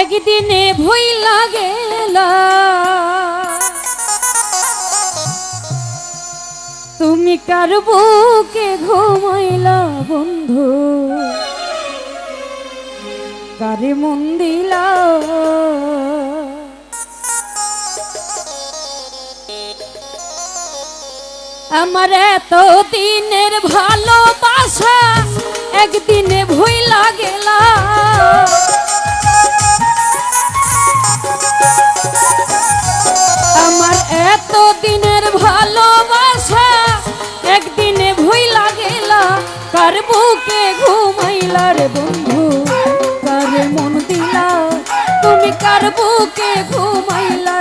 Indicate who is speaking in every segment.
Speaker 1: একদিনে ভুই লাগেল। তুমি কার বুকে ঘুমাইলা বন্ধু? কারে মন দিলা? আমার এত দিনের ভালোবাসা একদিনে ভুইলা বুকে ঘুমাইলা রে বন্ধু কারে মন দিলা? তুমি কার বুকে ঘুমাইলা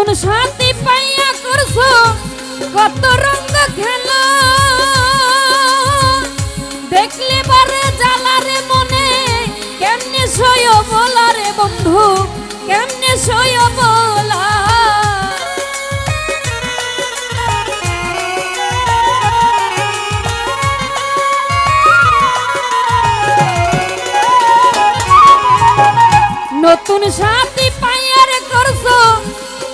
Speaker 1: নতুন সাথী পাইয়া করছ? কত রঙ খেলা? দেখলে বারে জ্বালারে মনে, কেমনে সয় বলা রে বন্ধু, কেমনে সয় বলা? নতুন সাথী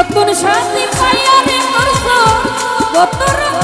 Speaker 1: নতুন শাস্তি পাইয়া রে করছ কত রকম